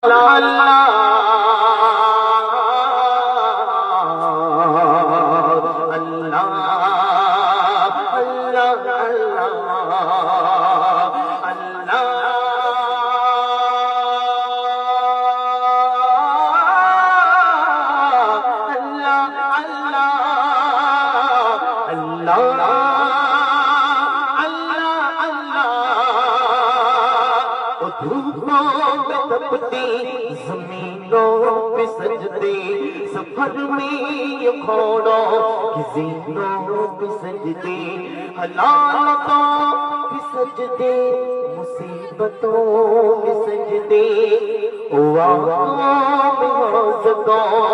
Allah जमीनों पे सजदे सफर में ये खोड़ो कि जीनों पे सजदे हलालतों पे सजदे मुसीबतों में सजदे। में हौसतों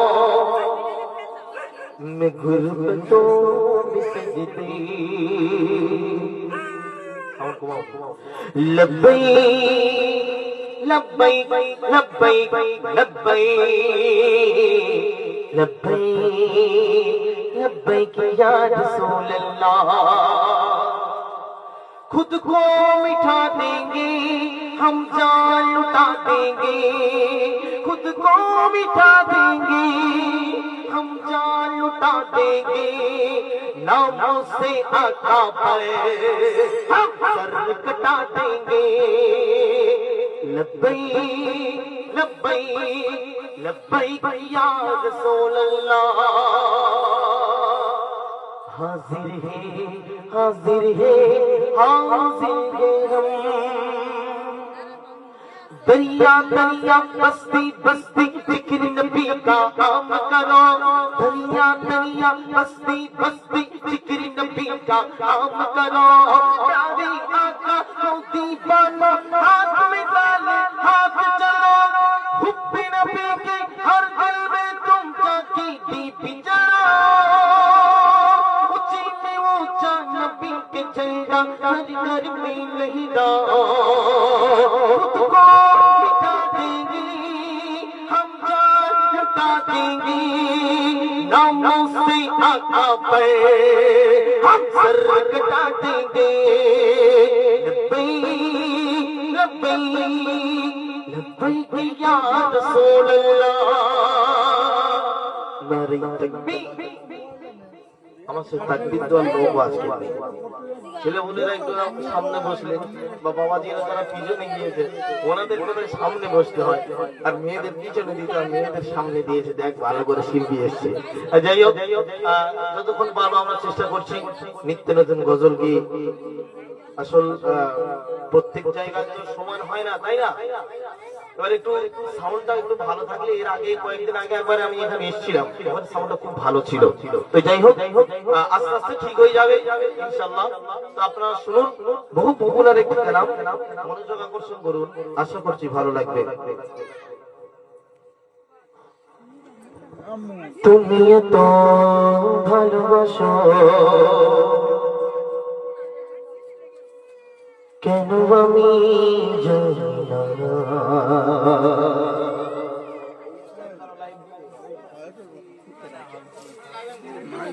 لبئی لبئی لبئی لبئی لبئی کی یا رسول اللہ۔ خود کو مٹھا دیں گے، ہم جان لٹا دیں گے۔ خود کو مٹھا دیں گے، ہم جان لٹا دیں گے۔ ناموں سے آقا پر ہم سر کٹا دیں گے۔ लब्बई लब्बई या रसूल अल्लाह हाजिर है हाजिर है हाजिर है हम दरिया دریا دریا بستی بستی ذکر نبی کا کام کرو دریا دریا بستی بستی ذکر نبی کا کام کرو پیارے آقا کو دیوانہ ہاتھ میں ڈالے ہاتھ چلو حب نبی کے ہر دل میں تم नामों से आका पे। हम सर कटा देंगे लब्बई लब्बई लब्बई या रसूल अल्लाह नारे तकबीर আমার সামনে বসলেন বা বাবাজিরা যারা পিছনে গিয়েছে, ওনাদের সামনে বসতে হয়। আর মেয়েদের পিছনে মেয়েদের সামনে দিয়েছে দেখ ভালো করে শিল্পী যাই হোক যতক্ষণ পারব আমরা চেষ্টা করছি নিত্য নতুন গজল কি আসল প্রত্যেক জায়গায় সমান হয় না, তাই না? এবার একটু সাউন্ডটা একটু ভালো থাকলে এর আগে কয়েকদিন আগে একবার আমি এখানে এসেছিলাম। এবার সাউন্ডটা খুব ভালো ছিল। তো যাই হোক আস্তে আস্তে ঠিক হয়ে যাবে তো আপনারা শুনুন, বহু পপুলার মনোযোগ আকর্ষণ করুন। আশা করছি ভালো লাগবে। তুমি তো ভালোবাসো, কেন আমি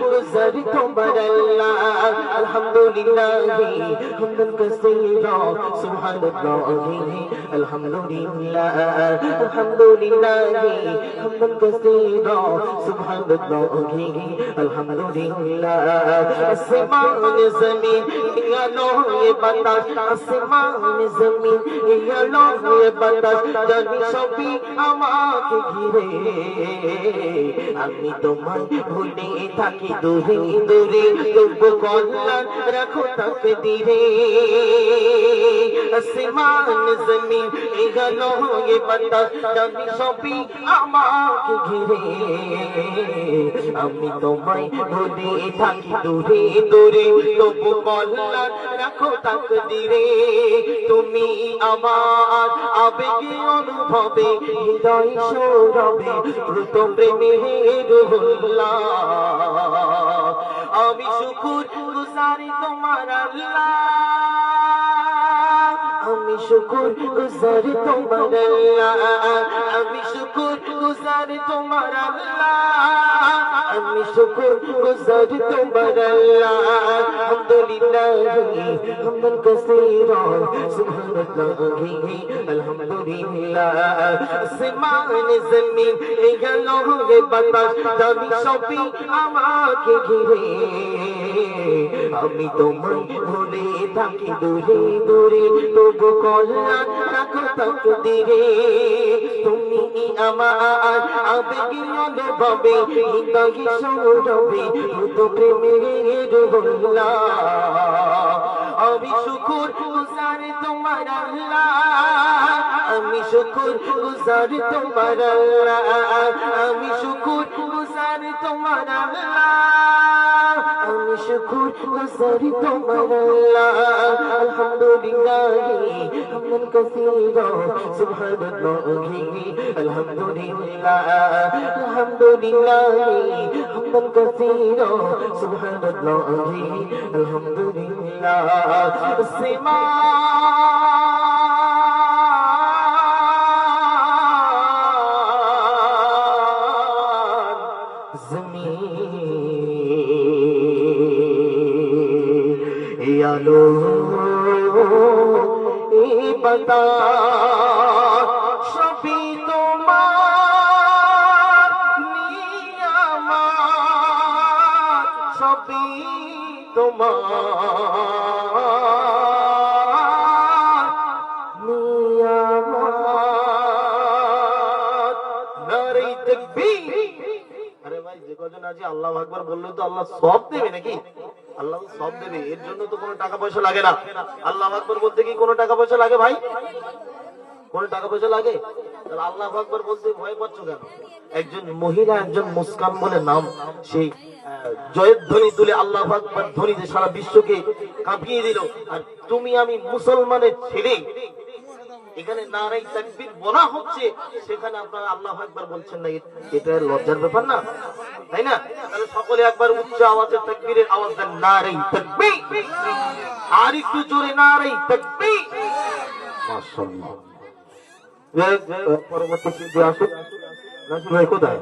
গুজার তোমার আল্লাহ আলহামদুলিল্লাহ হামদান কাসীরা আমাকে ঘিরে। আমি তোমায় ভুলে দূরে দূরে, তবু কল্যাণ রাখো তকদিরে। আসমান, জমিন এগুলো এ বাতাস জানি সবই আমাকে ঘিরে। আমি তোমায় ভুলে থাকি দূরে দূরে, তবু কল্যাণ রাখো তকদিরে। তুমি আমার আবেগে অনুভবে, হৃদয় সৌরভে দ্রুত প্রেমের রোল্লা আমি শুকুর গুজারি তোমার আল্লাহ। আমি শুকুর গুজারি তোমার আল্লাহ। আমি শুকুর গুজারি তোমার আল্লাহ। আমি শুকুর গুজারি তোমার আল্লাহ। আলহামদুলিল্লাহ, হামদান কাসীরা, সুবহানাল্লাহ, আলহামদুলিল্লাহ। আসমান জমিন এগুলো হে বাতাস দাবি সবই আমাকে ঘিরে। আমি তোমায় ভুলে থাকি দূরে দূরে, তবু কল্যাণ রাখো তক দিরে তুমি আমার আবেগে অনুভবে হৃদয় সৌরভে ভূত প্রেমের বল্লা আমি শুকুর গুজার তোমার আল্লাহ। আমি শুকুর গুজার তোমার আল্লাহ। আমি শুকুর গুজার তোমার আল্লাহ। আমি শুকুর গুজার তোমার আল্লাহ। আলহামদুলিল্লাহ হামদান কাসীরা সুবহানাল্লাহ আলহামদুলিল্লাহ আলহামদুলিল্লাহ হামদান কাসীরা সুবহানাল্লাহ আলহামদুলিল্লাহ আসমান জমিন এ আলো এ বাতা সবই তোমার নিয়ামত, সবই তোমার নিয়ামত। নারী তাকবীর আরে ভাই, যে কজন আছে, আল্লাহ আকবার বললে তো আল্লাহ সব দেবে নাকি? আল্লাহ সব দেবে। এর জন্য তো কোনো টাকা পয়সা লাগে না। আল্লাহ আকবর বলতে কি কোনো টাকা পয়সা লাগে ভাই? টাকা পয়সা লাগে? আল্লাহ আকবর বলতে ভয় পাচ্ছ কেন? একজন মহিলা, একজন মুস্কান বলে নাম। সেই জয়ের ধ্বনি তুলে আল্লাহ আকবর ধ্বনি যে সারা বিশ্বকে কাঁপিয়ে দিল। আর তুমি আমি মুসলমানের ছেলে। এখানে নারাই তাকবীর বলা হচ্ছে, সেখানে আপনারা আল্লাহ একবার বলছেন না, এটা লজ্জার ব্যাপার না, তাই না? তাহলে সকলে একবার উচ্চ আওয়াজে তাকবীরের আওয়াজ দেন নারাই তাকবীর। আর একটু জোরে নারাই তাকবীর। মাশাআল্লাহ। পরবর্তী শিল্পী ভাই কোথায়?